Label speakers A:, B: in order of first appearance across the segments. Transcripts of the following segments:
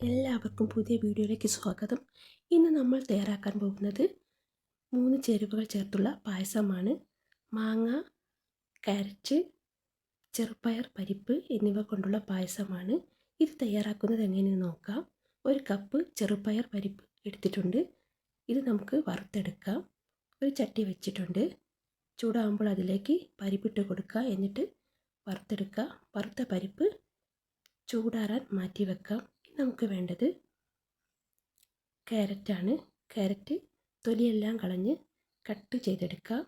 A: എല്ലാവർക്കും പുതിയ വീഡിയോയിലേക്ക് സ്വാഗതം. ഇന്ന് നമ്മൾ തയ്യാറാക്കാൻ പോകുന്നത് മൂന്ന് ചേരുവകൾ ചേർത്തുള്ള പായസമാണ്. മാങ്ങ കാരറ്റ് ചെറുപ്പയർ പരിപ്പ് എന്നിവ കൊണ്ടുള്ള പായസമാണ്. ഇത് തയ്യാറാക്കുന്നത് എങ്ങനെയെന്ന് നോക്കാം. ഒരു കപ്പ് ചെറുപ്പയർ പരിപ്പ് എടുത്തിട്ടുണ്ട്. ഇത് നമുക്ക് വറുത്തെടുക്കാം. ഒരു ചട്ടി വെച്ചിട്ടുണ്ട്. ചൂടാകുമ്പോൾ അതിലേക്ക് പരിപ്പിട്ട് കൊടുക്കുക. എന്നിട്ട് വറുത്തെടുക്കുക. വറുത്ത പരിപ്പ് ചൂടാറാൻ മാറ്റി വെക്കാം. നമുക്ക് വേണ്ടത് ക്യാരറ്റാണ്. ക്യാരറ്റ് തൊലിയെല്ലാം കളഞ്ഞ് കട്ട് ചെയ്തെടുക്കാം.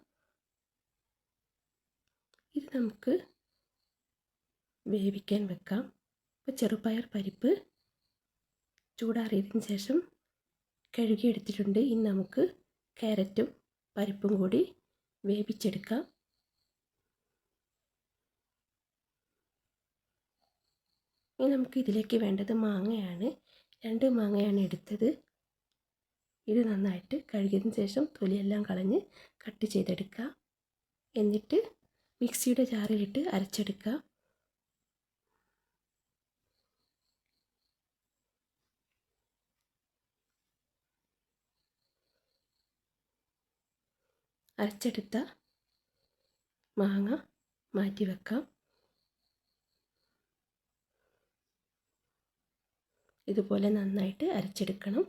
A: ഇത് നമുക്ക് വേവിക്കാൻ വെക്കാം. ഇപ്പോൾ ചെറുപയർ പരിപ്പ് ചൂടാറിയതിന് ശേഷം കഴുകിയെടുത്തിട്ടുണ്ട്. ഇനി നമുക്ക് ക്യാരറ്റും പരിപ്പും കൂടി വേവിച്ചെടുക്കാം. ഇനി നമുക്ക് ഇതിലേക്ക് വേണ്ടത് മാങ്ങയാണ്. രണ്ട് മാങ്ങയാണ് എടുത്തത്. ഇത് നന്നായിട്ട് കഴുകിയതിന് ശേഷം തൊലിയെല്ലാം കളഞ്ഞ് കട്ട് ചെയ്തെടുക്കുക. എന്നിട്ട് മിക്സിയുടെ ജാറിലിട്ട് അരച്ചെടുക്കുക. അരച്ചെടുത്ത മാങ്ങ മാറ്റി വെക്കാം ഇതുപോലെ നന്നായിട്ട് അരച്ചെടുക്കണം.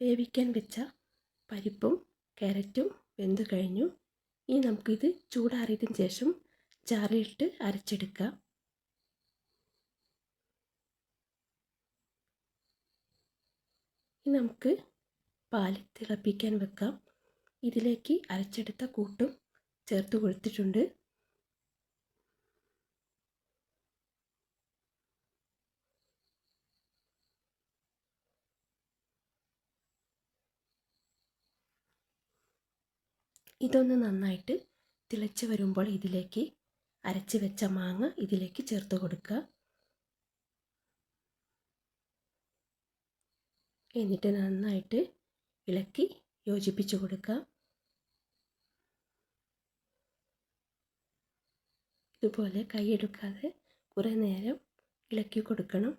A: വേവിക്കാൻ വെച്ച പരിപ്പും ക്യാരറ്റും വെന്ത് കഴിഞ്ഞു. ഇനി നമുക്കിത് ചൂടാറിയതിന് ശേഷം ജാറിലിട്ട് അരച്ചെടുക്കാം. ഇനി നമുക്ക് പാൽ തിളപ്പിക്കാൻ വെക്കാം. ഇതിലേക്ക് അരച്ചെടുത്ത കൂട്ടും ചേർത്ത് കൊടുത്തിട്ടുണ്ട്. ഇതൊന്ന് നന്നായിട്ട് തിളച്ച് വരുമ്പോൾ ഇതിലേക്ക് അരച്ച് വെച്ച മാങ്ങ ഇതിലേക്ക് ചേർത്ത് കൊടുക്കുക. എന്നിട്ട് നന്നായിട്ട് ഇളക്കി യോജിപ്പിച്ച് കൊടുക്കുക. ഇതുപോലെ കൈയെടുക്കാതെ കുറേ നേരം ഇളക്കി കൊടുക്കണം.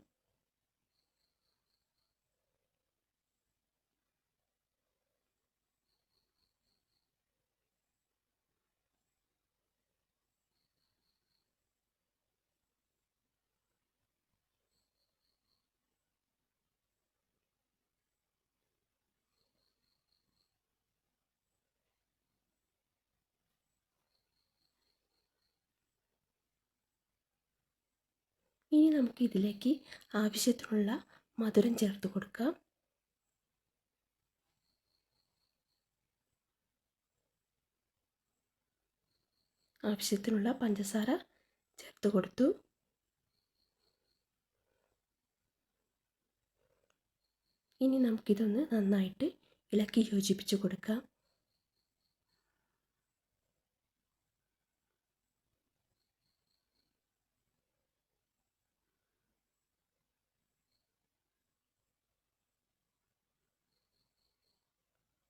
A: ഇനി നമുക്ക് ഇതിലേക്ക് ആവശ്യത്തിനുള്ള മധുരം ചേർത്ത് കൊടുക്കാം. ആവശ്യത്തിനുള്ള പഞ്ചസാര ചേർത്ത് കൊടുത്തു. ഇനി നമുക്കിതൊന്ന് നന്നായിട്ട് ഇളക്കി യോജിപ്പിച്ച് കൊടുക്കാം.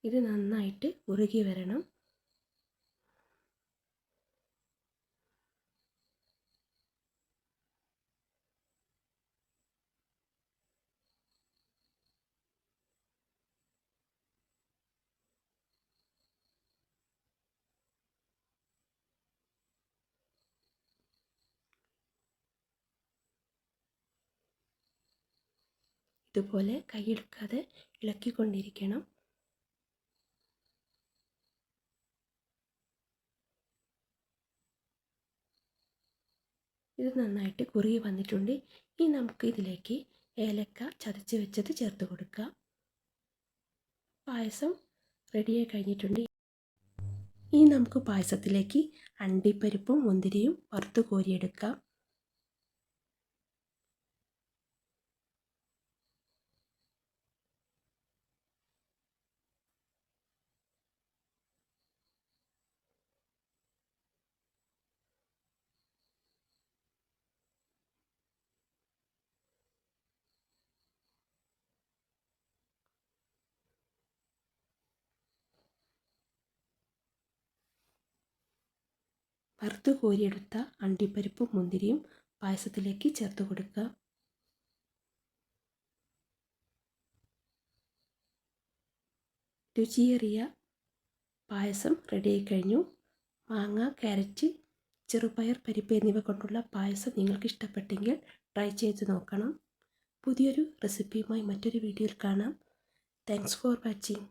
A: ഇത് നന്നായിട്ട് ഉരുകി വരണം. ഇതുപോലെ കൈയെടുക്കാതെ ഇളക്കിക്കൊണ്ടിരിക്കണം. ഇത് നന്നായിട്ട് കുറുകി വന്നിട്ടുണ്ട്. ഇനി നമുക്ക് ഇതിലേക്ക് ഏലക്ക ചതച്ച് വെച്ചത് ചേർത്ത് കൊടുക്കുക പായസം റെഡിയായി കഴിഞ്ഞിട്ടുണ്ട്. ഇനി നമുക്ക് പായസത്തിലേക്ക് അണ്ടിപ്പരിപ്പും മുന്തിരിയും വറുത്ത് കോരിയെടുക്കാം. വറുത്ത് കോരിയെടുത്ത അണ്ടിപ്പരിപ്പും മുന്തിരിയും പായസത്തിലേക്ക് ചേർത്ത് കൊടുക്കുക രുചിയേറിയ പായസം റെഡി ആയി കഴിഞ്ഞു. മാങ്ങ ക്യാരറ്റ് ചെറുപയർ പരിപ്പ് എന്നിവ കൊണ്ടുള്ള പായസം നിങ്ങൾക്ക് ഇഷ്ടപ്പെട്ടെങ്കിൽ ട്രൈ ചെയ്ത് നോക്കണം. പുതിയൊരു റെസിപ്പിയുമായി മറ്റൊരു വീഡിയോയിൽ കാണാം. Thanks for watching